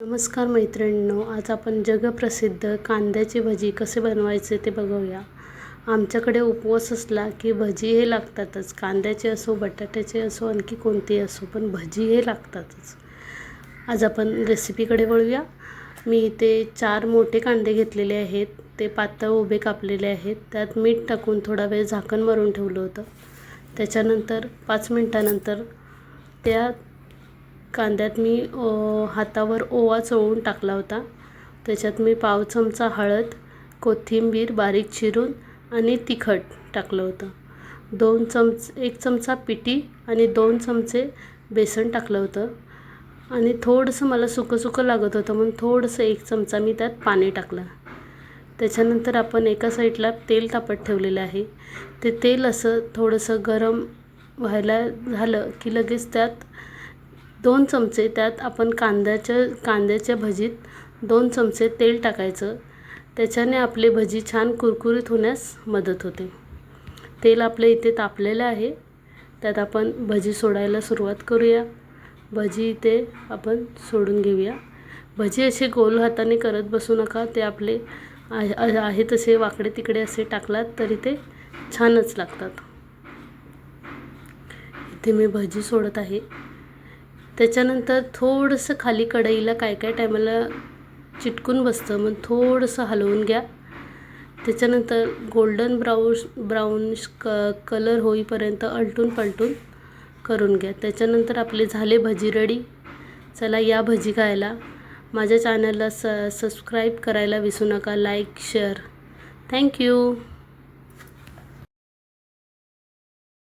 नमस्कार मैत्रिणींनो आज आपण जगप्रसिद्ध कांद्याची भजी कसे बनवायचे ते बघूया. आमच्याकडे उपवास असला की भजी हे लागतातच. कांद्याचे असो बटाट्याचे असो आणखी कोणतेही असो पण भजी हे लागतातच. आज आपण रेसिपीकडे वळूया. मी इथे चार मोठे कांदे घेतलेले आहेत. ते पातळ उभे कापलेले आहेत. त्यात मीठ टाकून थोडा वेळ झाकण मारून ठेवलं होतं. त्याच्यानंतर पाच मिनटानंतर त्या कांद्यात मी हातावर ओवा चोळून टाकला होता. त्याच्यात मी पाव चमचा हळद कोथिंबीर बारीक चिरून आणि तिखट टाकलं होतं. दोन चमच एक चमचा पिठी आणि दोन चमचे बेसन टाकलं होतं. आणि थोडंसं मला सुकं सुकं लागत होतं म्हणून थोडंसं एक चमचा मी त्यात पाणी टाकलं. त्याच्यानंतर आपण एका साईडला तेल तापत ठेवलेलं आहे. ते तेल असं थोडंसं गरम व्हायला झालं की लगेच त्यात दोन चमचे त्यात आपण कांद्याच्या कांद्याच्या भजीत दोन चमचे तेल टाकायचं. त्याच्याने आपली भजी छान कुरकुरीत होण्यास मदत होते. तेल आपल्या इथे तापलेलं आहे. त्यात आपण भजी सोडायला सुरुवात करूया. भजी इथे आपण सोडून घेऊया. भजी असे गोल हाताने करत बसू नका. ते आपले आहे तसे वाकडे तिकडे असे टाकलात तरी ते छानच लागतात. इथे मी भजी सोडत आहे. त्याच्यानंतर थोडंसं खाली कढईला काय काय टायमाला चिटकून बसतं. मग थोडंसं हलवून घ्या. त्याच्यानंतर गोल्डन ब्राऊश ब्राऊनिश क कलर होईपर्यंत अलटून पलटून करून घ्या. त्याच्यानंतर आपले झाले भजी रेडी चला या भजी खायला. माझ्या चॅनलला स सबस्क्राईब करायला विसरू नका. Like share thank you